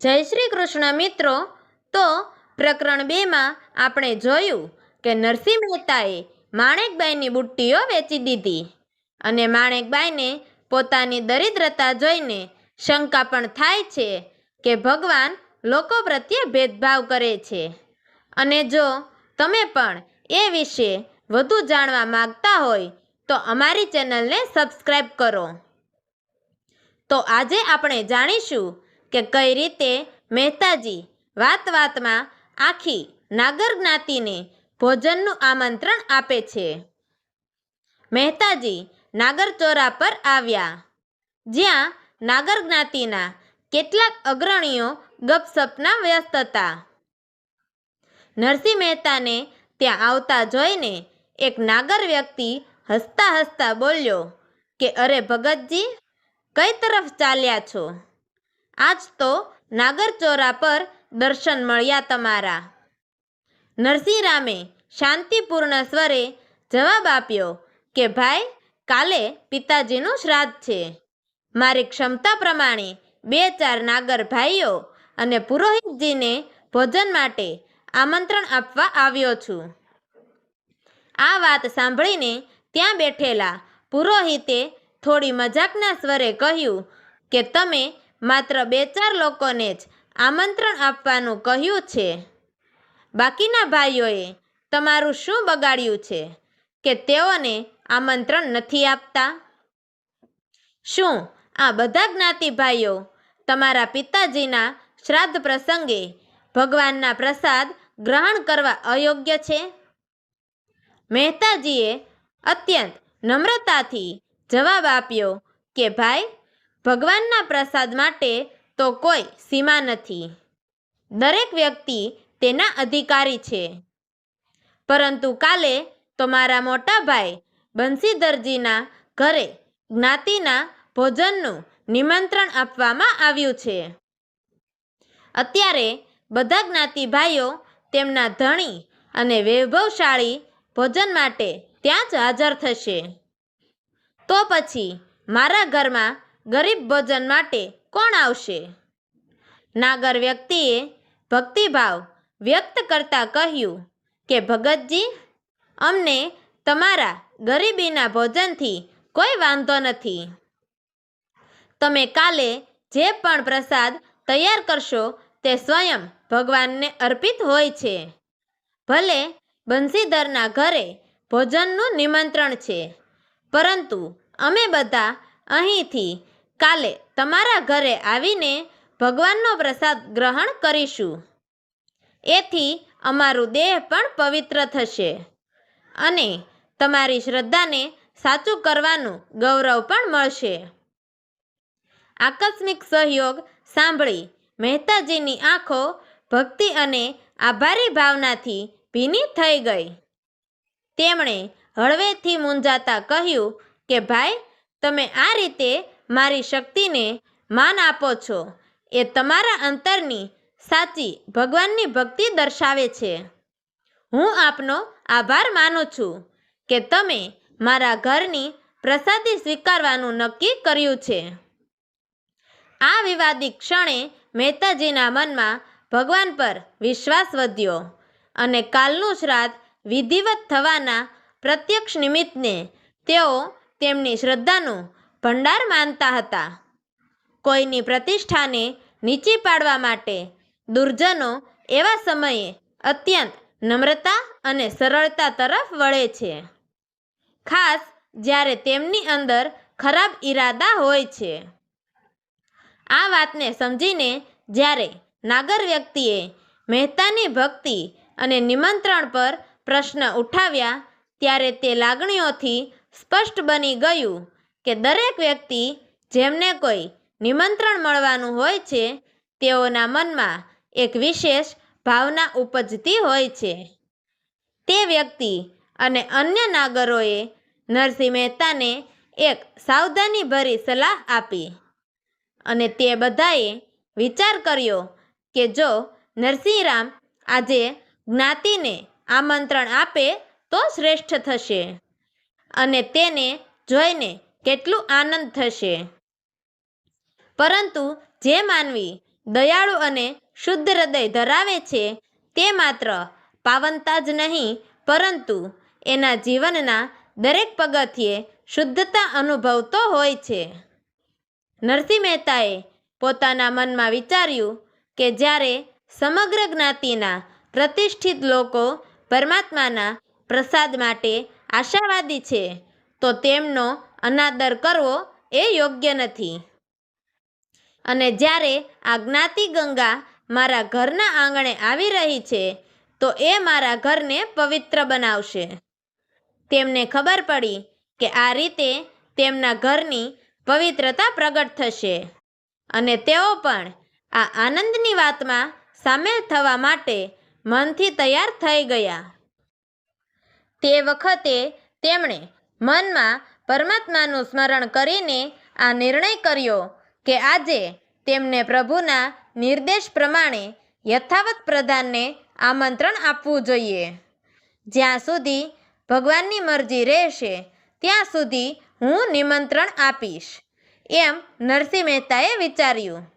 જય શ્રી કૃષ્ણ મિત્રો. તો પ્રકરણ બેમાં આપણે જોયું કે નરસિંહ મહેતાએ માણેકબાઈની બુટ્ટીઓ વેચી દીધી અને માણેકબાઈને પોતાની દરિદ્રતા જોઈને શંકા પણ થાય છે કે ભગવાન લોકો પ્રત્યે ભેદભાવ કરે છે. અને જો તમે પણ એ વિશે વધુ જાણવા માગતા હોય તો અમારી ચેનલને સબસ્ક્રાઈબ કરો. તો આજે આપણે જાણીશું કે કઈ રીતે મહેતાજી વાત વાતમાં આખી નાગર જ્ઞાતિને ભોજનનું આમંત્રણ આપે છે. મહેતાજી નાગરચોરા પર આવ્યા. જ્યાં નાગર જ્ઞાતિના કેટલાક અગ્રણીઓ ગપસપના વ્યસ્ત હતા. નરસિંહ મહેતાને ત્યાં આવતા જોઈને એક નાગર વ્યક્તિ હસતા હસતા બોલ્યો કે અરે ભગતજી, કઈ તરફ ચાલ્યા છો? આજ તો નાગરચોરા પર દર્શન મળ્યા તમારા. નરસિંહ રામે શાંતિપૂર્ણ સ્વરે જવાબ આપ્યો કે, ભાઈ, કાલે પિતાજીનું શ્રાદ્ધ છે. મારી ક્ષમતા પ્રમાણે બે ચાર નાગર ભાઈઓ અને પુરોહિતજીને ભોજન માટે આમંત્રણ આપવા આવ્યો છું. આ વાત સાંભળીને ત્યાં બેઠેલા પુરોહિતે થોડી મજાકના સ્વરે કહ્યું કે, તમે માત્ર બે ચાર લોકોને જ આમંત્રણ આપવાનું કહ્યું છે. બાકીના ભાઈઓએ તમારું શું બગાડ્યું છે કે તેઓને આમંત્રણ નથી આપતા? શું આ બધા જ્ઞાતિ ભાઈઓ તમારા પિતાજીના શ્રાદ્ધ પ્રસંગે ભગવાનના પ્રસાદ ગ્રહણ કરવા અયોગ્ય છે? મહેતાજીએ અત્યંત નમ્રતાથી જવાબ આપ્યો કે, ભાઈ ભગવાનના પ્રસાદ માટે તો કોઈ સીમા નથી. દરેક વ્યક્તિ તેના અધિકારી છે. પરંતુ કાલે તો મારા મોટા ભાઈ બંસીધરજીના ઘરે જ્ઞાતિના ભોજનનું નિમંત્રણ આપવામાં આવ્યું છે. અત્યારે બધા જ્ઞાતિ ભાઈઓ તેમના ધણી અને વૈભવશાળી ભોજન માટે ત્યાં જ હાજર થશે. તો પછી મારા ઘરમાં ગરીબ ભોજન માટે કોણ આવશે? નાગર વ્યક્તિએ ભક્તિભાવ વ્યક્ત કરતા કહ્યું કે, ભગતજી, અમને તમારા ગરીબીના ભોજનથી કોઈ વાંધો નથી. તમે કાલે જે પણ પ્રસાદ તૈયાર કરશો તે સ્વયં ભગવાનને અર્પિત હોય છે. ભલે બંસીધરના ઘરે ભોજનનું નિમંત્રણ છે, પરંતુ અમે બધા અહીંથી કાલે તમારા ઘરે આવીને ભગવાનનો પ્રસાદ ગ્રહણ કરીશું. એથી અમારું દેહ પણ પવિત્ર થશે અને તમારી શ્રદ્ધાને સાચું કરવાનું ગૌરવ પણ મળશે. આકસ્મિક સહયોગ સાંભળી મહેતાજીની આંખો ભક્તિ અને આભારી ભાવનાથી ભીની થઈ ગઈ. તેમણે હળવેથી મૂંઝાતા કહ્યું કે, ભાઈ, તમે આ રીતે મારી શક્તિને માન આપો છો. એ તમારા અંતરની સાચી ભગવાનની ભક્તિ દર્શાવે છે. હું આપનો આભાર માનું છું કે તમે મારા ઘરની પ્રસાદી સ્વીકારવાનું નક્કી કર્યું છે. આ વિવાદિત ક્ષણે મહેતાજીના મનમાં ભગવાન પર વિશ્વાસ વધ્યો અને કાલનું શ્રાદ્ધ વિધિવત થવાના પ્રત્યક્ષ નિમિત્તને તેઓ તેમની શ્રદ્ધાનું ભંડાર માનતા હતા. કોઈની પ્રતિષ્ઠાને નીચી પાડવા માટે દુર્જનો એવા સમયે અત્યંત નમ્રતા અને સરળતા તરફ વળે છે. ખાસ જ્યારે તેમની અંદર ખરાબ ઈરાદા હોય છે. આ વાતને સમજીને જ્યારે નાગર વ્યક્તિએ મહેતાની ભક્તિ અને નિમંત્રણ પર પ્રશ્ન ઉઠાવ્યા, ત્યારે તે લાગણીઓથી સ્પષ્ટ બની ગયું કે દરેક વ્યક્તિ જેમને કોઈ નિમંત્રણ મળવાનું હોય છે, તેઓના મનમાં એક વિશેષ ભાવના ઉપજતી હોય છે. તે વ્યક્તિ અને અન્ય નાગરોએ નરસિંહ મહેતાને એક સાવધાનીભરી સલાહ આપી અને તે બધાએ વિચાર કર્યો કે જો નરસિંહરામ આજે જ્ઞાતિને આમંત્રણ આપે તો શ્રેષ્ઠ થશે અને તેને જોઈને કેટલું આનંદ થશે? પરંતુ જે માનવી દયાળુ અને શુદ્ધ હૃદય ધરાવે છે, તે માત્ર પાવનતા જ નહીં, પરંતુ એના જીવનના દરેક પગથિયે શુદ્ધતા અનુભવતો હોય છે. નરસિંહ મહેતાએ પોતાના મનમાં વિચાર્યું કે જ્યારે સમગ્ર જ્ઞાતિના પ્રતિષ્ઠિત લોકો પરમાત્માના પ્રસાદ માટે આશાવાદી છે, તો તેમનો અનાદર કરવો એ યોગ્ય નથી. અને જ્યારે આ જ્ઞાતિ ગંગા મારા ઘરના આંગણે આવી રહી છે, તો એ મારા ઘરને પવિત્ર બનાવશે. તેમને ખબર પડી કે આ રીતે તેમના ઘરની પવિત્રતા પ્રગટ થશે. અને તેઓ પણ આ આનંદની વાતમાં સામેલ થવા માટે મનથી તૈયાર થઈ ગયા. તે વખતે તેમણે મનમાં પરમાત્માનું સ્મરણ કરીને આ નિર્ણય કર્યો કે આજે તેમને પ્રભુના નિર્દેશ પ્રમાણે યથાવત પ્રધાનને આમંત્રણ આપવું જોઈએ. જ્યાં સુધી ભગવાનની મરજી રહેશે, ત્યાં સુધી હું નિમંત્રણ આપીશ, એમ નરસિંહ મહેતાએ વિચાર્યું.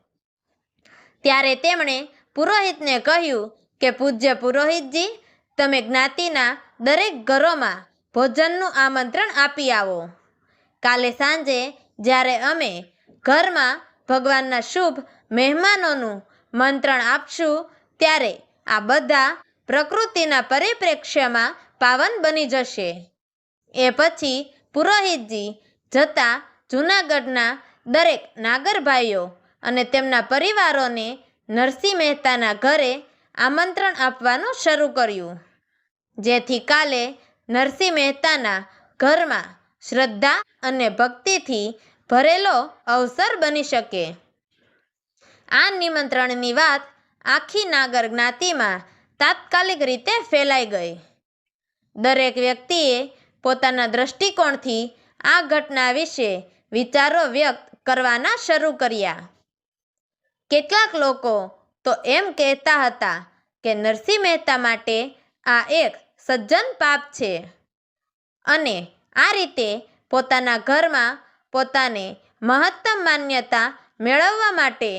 ત્યારે તેમણે પુરોહિતને કહ્યું કે, પૂજ્ય પુરોહિતજી, તમે જ્ઞાતિના દરેક ઘરોમાં ભોજનનું આમંત્રણ આપી આવો. કાલે સાંજે જ્યારે અમે ઘરમાં ભગવાનના શુભ મહેમાનોનું મંત્રણ આપશું, ત્યારે આ બધા પ્રકૃતિના પરિપ્રેક્ષ્યમાં પાવન બની જશે. એ પછી પુરોહિતજી જતા જૂનાગઢના દરેક નાગરભાઈઓ અને તેમના પરિવારોને નરસિંહ મહેતાના ઘરે આમંત્રણ આપવાનું શરૂ કર્યું. જેથી કાલે નરસિંહ મહેતાના ઘરમાં શ્રદ્ધા અને ભક્તિથી ભરેલો અવસર બની શકે. આ નિમંત્રણની વાત આખી નાગર જ્ઞાતિમાં તાત્કાલિક રીતે ફેલાઈ ગઈ. દરેક વ્યક્તિએ પોતાના દ્રષ્ટિકોણથી આ ઘટના વિશે વિચારો વ્યક્ત કરવાના શરૂ કર્યા. કેટલાક લોકો તો એમ કહેતા હતા કે નરસિંહ મહેતા માટે આ એક સજ્જન પાપ છે. અને આ રીતે પોતાના ઘરમાં પોતાને મહત્તમ માન્યતા મેળવવા માટે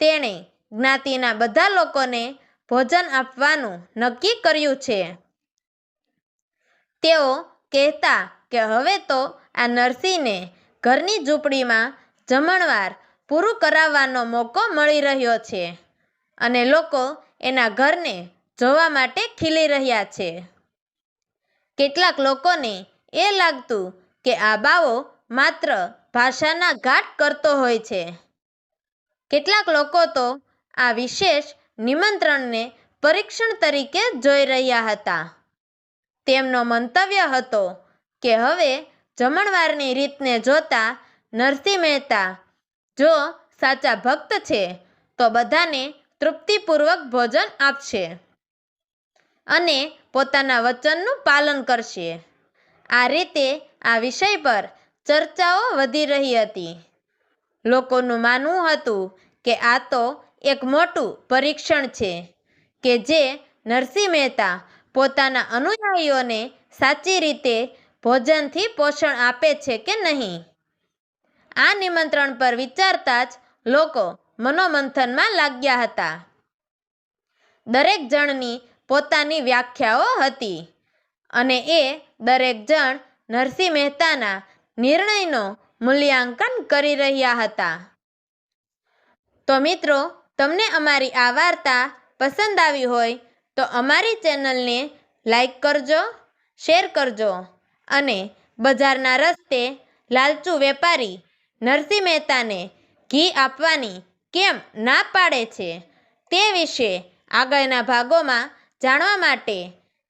તેણે જ્ઞાતિના બધા લોકોને ભોજન આપવાનું નક્કી કર્યું છે. તેઓ કહેતા કે હવે તો આ નરસિંહને ઘરની ઝૂંપડીમાં જમણવાર પૂરું કરાવવાનો મોકો મળી રહ્યો છે અને લોકો એના ઘરને જોવા માટે ખીલી રહ્યા છે. કેટલાક લોકોને એ લાગતું કે આ બાવો માત્ર ભાષાના ઘાટ કરતો હોય છે. કેટલાક લોકો તો આ વિશેષ નિમંત્રણને પરીક્ષણ તરીકે જોઈ રહ્યા હતા. તેમનો મંતવ્ય હતો કે હવે જમણવારની રીતને જોતા નરસિંહ મહેતા, જો સાચા ભક્ત છે, તો બધાને તૃપ્તિપૂર્વક ભોજન આપશે અને પોતાના વચનનું પાલન કરશે. આ રીતે આ વિષય પર ચર્ચાઓ વધી રહી હતી. લોકોનું માનવું હતું કે આ તો એક મોટું પરીક્ષણ છે કે જે નરસિંહ મહેતા પોતાના અનુયાયીઓને સાચી રીતે ભોજનથી પોષણ આપે છે કે નહીં? આ નિમંત્રણ પર વિચારતા જ લોકો મનોમંથનમાં લાગ્યા હતા. દરેક જણની પોતાની વ્યાખ્યાઓ હતી. અને એ દરેક જણ નરસિંહ મહેતાના નિર્ણયનો મૂલ્યાંકન કરી રહ્યા હતા. તો મિત્રો, તમને અમારી આ વાર્તા પસંદ આવી હોય તો અમારી ચેનલને લાઈક કરજો, શેર કરજો અને બજારના રસ્તે લાલચુ વેપારી નરસિંહ મહેતાને ઘી આપવાની કેમ ના પાડે છે તે વિશે આગળના ભાગોમાં જાણવા માટે